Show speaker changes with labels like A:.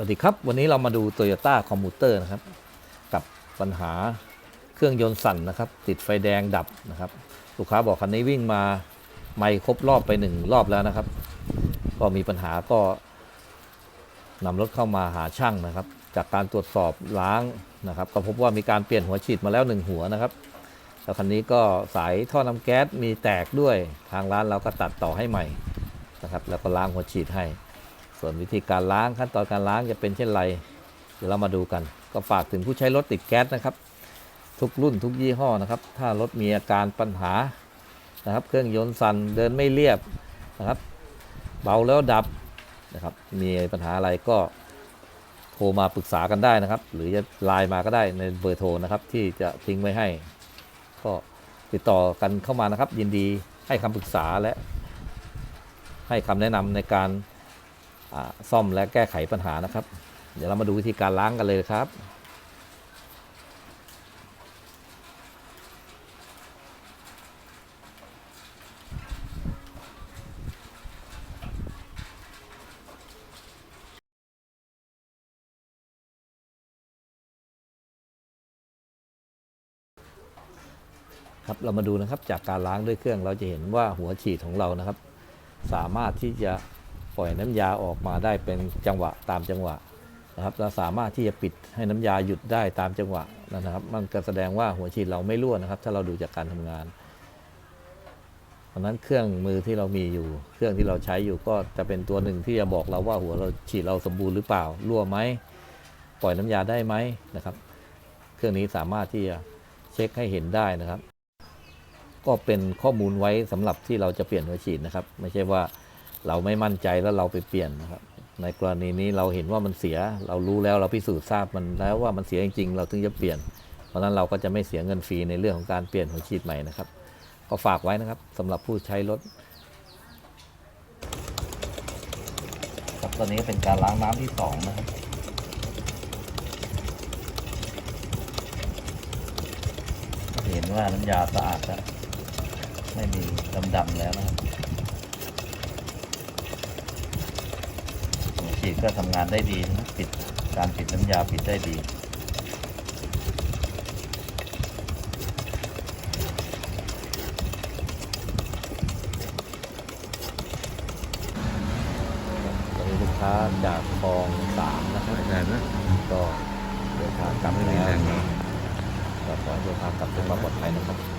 A: วัสดีครับ วันนี้เรามาดู Toyota Commuter นะครับ กับปัญหาเครื่องยนต์สั่นนะครับ ติดไฟแดงดับนะครับ ลูกค้าบอกคันนี้วิ่งมาไม่ครบรอบไปหนึ่งรอบแล้วนะครับ ก็มีปัญหาก็นำรถเข้ามาหาช่างนะครับ จากการตรวจสอบล้างนะครับ ก็พบว่ามีการเปลี่ยนหัวฉีดมาแล้วหนึ่งหัวนะครับแล้วคันนี้ก็สายท่อน้ำแก๊สมีแตกด้วยทางร้านเราก็ตัดต่อให้ใหม่นะครับ แล้วก็ล้างหัวฉีดให้ ส่วนวิธีการล้างขั้นตอนการล้างจะเป็นเช่นไร เดี๋ยวเรามาดูกัน ก็ฝากถึงผู้ใช้รถติดแก๊สนะครับ ทุกรุ่นทุกยี่ห้อนะครับ ถ้ารถมีอาการปัญหานะครับ เครื่องยนต์สั่นเดินไม่เรียบนะครับ เบาแล้วดับนะครับ มีปัญหาอะไรก็โทรมาปรึกษากันได้นะครับ หรือจะไลน์มาก็ได้ในเบอร์โทรนะครับ ที่จะทิ้งไว้ให้ ก็ติดต่อกันเข้ามานะครับ ยินดีให้คำปรึกษาและให้คำแนะนำในการ ซ่อมและแก้ไขปัญหานะครับ เดี๋ยวเรามาดูวิธีการล้างกันเลยครับครับเรามาดูนะครับจากการล้างด้วยเครื่องเราจะเห็นว่าหัวฉีดของเรานะครับ สามารถที่จะ ปล่อยน้ำยาออกมาได้เป็นจังหวะตามจังหวะนะครับเราสามารถที่จะปิดให้น้ำยาหยุดได้ตามจังหวะนะครับ มันก็แสดงว่าหัวฉีดเราไม่รั่วนะครับ ถ้าเราดูจากการทำงานเพราะฉะนั้นเครื่องมือที่เรามีอยู่ เครื่องที่เราใช้อยู่ก็จะเป็นตัวหนึ่งที่จะบอกเราว่าหัวเราฉีดเราสมบูรณ์หรือเปล่ารั่วไหมปล่อยน้ำยาได้ไหมนะครับ เครื่องนี้สามารถที่จะเช็คให้เห็นได้นะครับ ก็เป็นข้อมูลไว้สำหรับที่เราจะเปลี่ยนหัวฉีดนะครับ ไม่ใช่ว่า เราไม่มั่นใจแล้วเราไปเปลี่ยนนะครับ ในกรณีนี้เราเห็นว่ามันเสีย เรารู้แล้วเราพิสูจน์ทราบมันแล้วว่ามันเสียจริงๆ เราถึงจะเปลี่ยน เพราะนั้นเราก็จะไม่เสียเงินฟรีในเรื่องของการเปลี่ยนหัวฉีดใหม่นะครับ ก็ฝากไว้นะครับสำหรับผู้ใช้รถครับตอนนี้เป็นการล้างน้ำที่สองนะครับเห็นว่าน้ำยาสะอาดแล้วไม่มีดำๆแล้วนะครับหัวฉีด ก็ทำงานได้ดีนะปิดการปิดน้ำยาปิดได้ดีตอนนี้ลูกค้าจากคลองสามนะครับ
B: แรงนะ
A: ก็เดินทางกลับ
B: ไม่มี
A: แล้ว
B: แรงนะ
A: ก็ขอให้เดินทางกลับเป็นมาปลอด